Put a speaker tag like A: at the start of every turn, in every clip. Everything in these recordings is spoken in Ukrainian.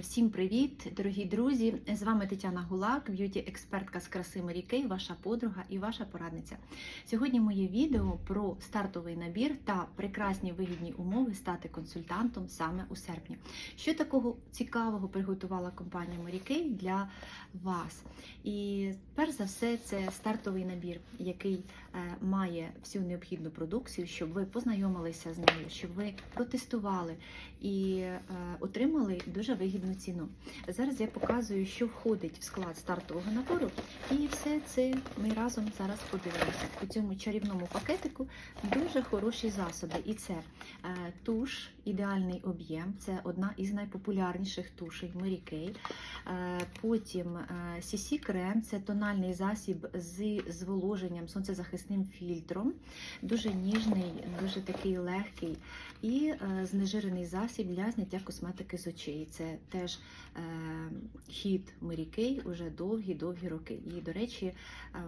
A: Всім привіт, дорогі друзі! З вами Тетяна Гулак, б'юті-експертка з краси Марі Кей, ваша подруга і ваша порадниця. Сьогодні моє відео про стартовий набір та прекрасні вигідні умови стати консультантом саме у серпні. Що такого цікавого приготувала компанія Марі Кей для вас? І перш за все, це стартовий набір, який має всю необхідну продукцію, щоб ви познайомилися з нею, щоб ви протестували і е, отримали дуже вигідну ціну. Зараз я показую, що входить в склад стартового набору, і все це ми разом зараз подивимося. У цьому чарівному пакетику дуже хороші засоби. І це е, туш, ідеальний об'єм, це одна із найпопулярніших тушей Mary Kay. Е, Потім е, CC крем це тональний засіб з зволоженням сонцезахисним фільтром, дуже ніжний, дуже такий легкий. І е, знежирений засіб для зняття косметики з очей. Це теж е, хід Kay уже довгі-довгі роки. І, до речі, е,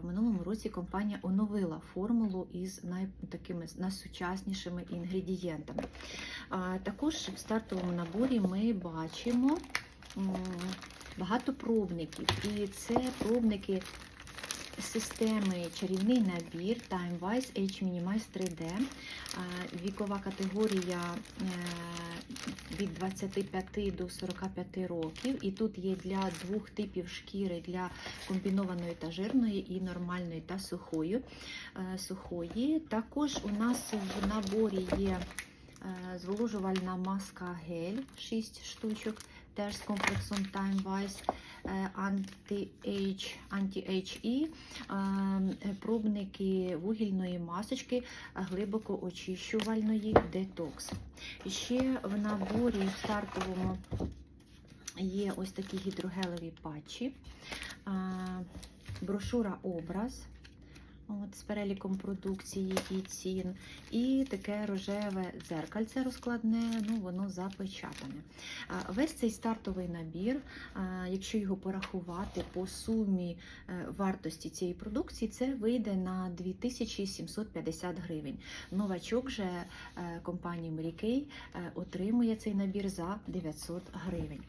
A: в минулому році компанія оновила формулу із най, такими найсучаснішими інгредієнтами. Також в стартовому наборі ми бачимо багато пробників. І це пробники системи чарівний набір TimeWise H Minimize 3D. Вікова категорія е, від 25 до 45 років. І тут є для двох типів шкіри для комбінованої та жирної, і нормальної та сухої. е, сухої. Також у нас в наборі є е, зволожувальна маска гель 6 штучок, теж з комплексом TimeWise е, Anti-Age, Anti-HE, е, пробники вугільної масочки глибоко очищувальної детокс. Ще в наборі в стартовому є ось такі гідрогелеві патчі, брошура образ. От, з переліком продукції і цін, і таке рожеве дзеркальце розкладне, ну воно запечатане. Весь цей стартовий набір, якщо його порахувати по сумі е, вартості цієї продукції, це вийде на 2750 гривень. Новачок же е, компанії Mary е, отримує цей набір за 900 гривень.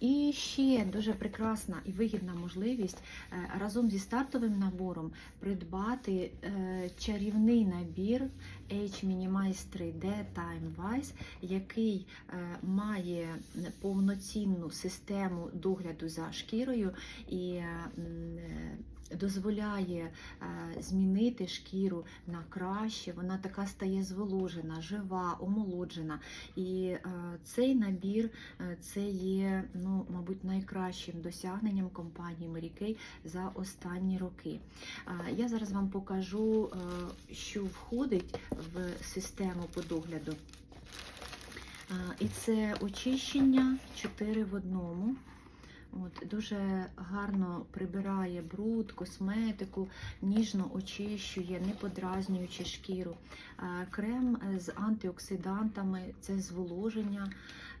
A: І ще дуже прекрасна і вигідна можливість е, разом зі стартовим набором придбати е, чарівний набір H Minimize 3D TimeWise, який е, має повноцінну систему догляду за шкірою і дозволяє е, змінити шкіру на краще. Вона така стає зволожена, жива, омолоджена. І е, цей набір е, це є, ну, мабуть, найкращим досягненням компанії Mary Kay за останні роки. Я зараз вам покажу, що входить в систему по догляду. Е, І це очищення 4 в одному. От, дуже гарно прибирає бруд, косметику, ніжно очищує, не подразнюючи шкіру. Е, Крем е, з антиоксидантами це зволоження.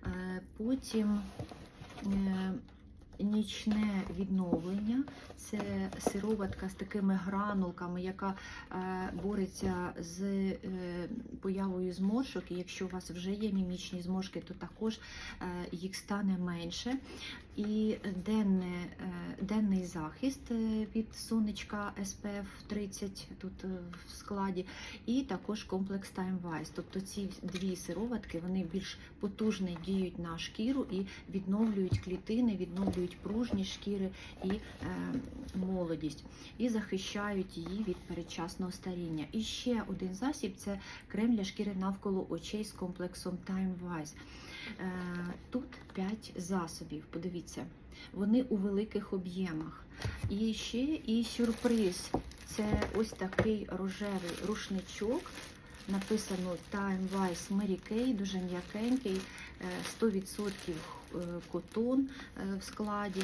A: Е, Потім нічне відновлення це сироватка з такими гранулками, яка е, бореться з е, появою зморшок. І якщо у вас вже є мімічні зморшки, то також е, їх стане менше. І денне, денний захист від сонечка SPF 30 тут в складі, і також комплекс Time Wise. Тобто ці дві сироватки вони більш потужно діють на шкіру і відновлюють клітини, відновлюють пружні шкіри і е, молодість, і захищають її від передчасного старіння. І ще один засіб це крем для шкіри навколо очей з комплексом Time Wise. Е, Тут 5 засобів. Подивіться, вони у великих об'ємах. І ще і сюрприз. Це ось такий рожевий рушничок. Написано Time Wise Mary Kay, дуже м'якенький, е, 100% е, котон е, в складі,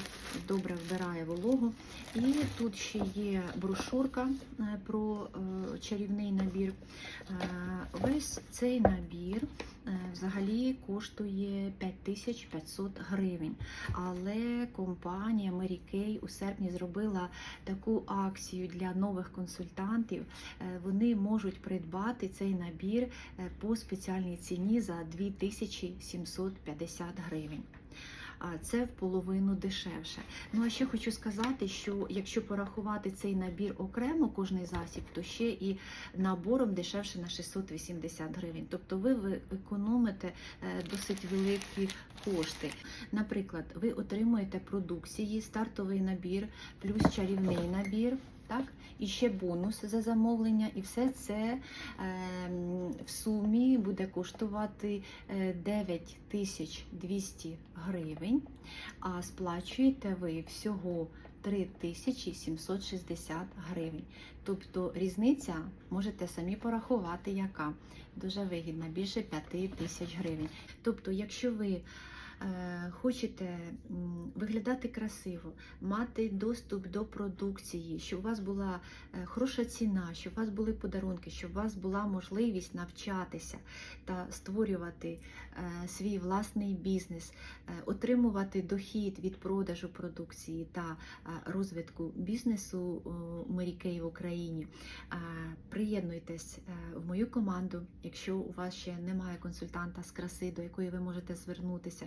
A: добре вбирає вологу. І тут ще є брошурка е, про е, чарівний набір. Е, Весь цей набір е, взагалі коштує 5500 гривень. Але компанія Mary Kay у серпні зробила таку акцію для нових консультантів. Е, Вони можуть придбати цей набір е, по спеціальній ціні за 2750 гривень. Це в половину дешевше. Ну а ще хочу сказати, що якщо порахувати цей набір окремо, кожний засіб, то ще і набором дешевше на 680 гривень. Тобто ви ви економите е, досить великі кошти. Наприклад, ви отримуєте продукції, стартовий набір, плюс чарівний набір. Так, і ще бонус за замовлення, і все це ем, в сумі буде коштувати е, 9200 гривень, а сплачуєте ви всього 3760 гривень. Тобто різниця можете самі порахувати, яка дуже вигідна, більше 5 тисяч гривень. Тобто, якщо ви е, хочете виглядати красиво, мати доступ до продукції, щоб у вас була е, хороша ціна, щоб у вас були подарунки, щоб у вас була можливість навчатися та створювати е, свій власний бізнес, е, отримувати дохід від продажу продукції та е, розвитку бізнесу у Мері Кей в Україні. Е, Приєднуйтесь е, в мою команду, якщо у вас ще немає консультанта з краси, до якої ви можете звернутися.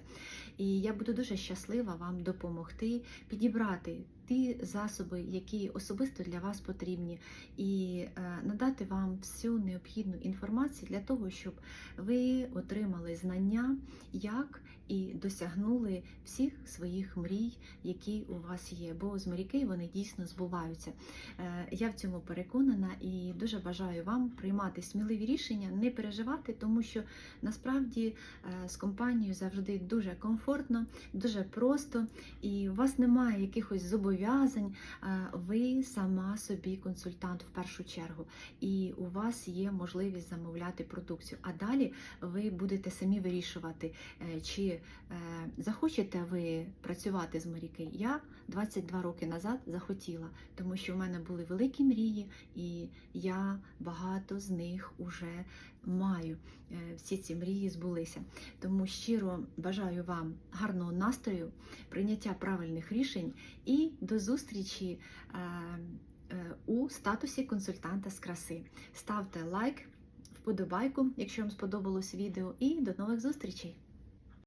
A: І я буду дуже щаслива вам допомогти підібрати ті засоби, які особисто для вас потрібні, і е, надати вам всю необхідну інформацію для того, щоб ви отримали знання, як і досягнули всіх своїх мрій, які у вас є. Бо з мрійки вони дійсно збуваються. Е, Я в цьому переконана і дуже бажаю вам приймати сміливі рішення, не переживати, тому що насправді е, з компанією завжди дуже комфортно, дуже просто, і у вас немає якихось зобов'язань. Е, Ви сама собі консультант в першу чергу, і у вас є можливість замовляти продукцію. А далі ви будете самі вирішувати, е, чи е, захочете ви працювати з Маріки. Я 22 роки назад захотіла, тому що в мене були великі мрії, і я багато з них уже маю. Е, Всі ці мрії збулися. Тому щиро бажаю вам гарного настрою, прийняття правильних рішень і до зустрічі е, е, у статусі консультанта з краси. Ставте лайк, вподобайку, якщо вам сподобалось відео, і до нових зустрічей!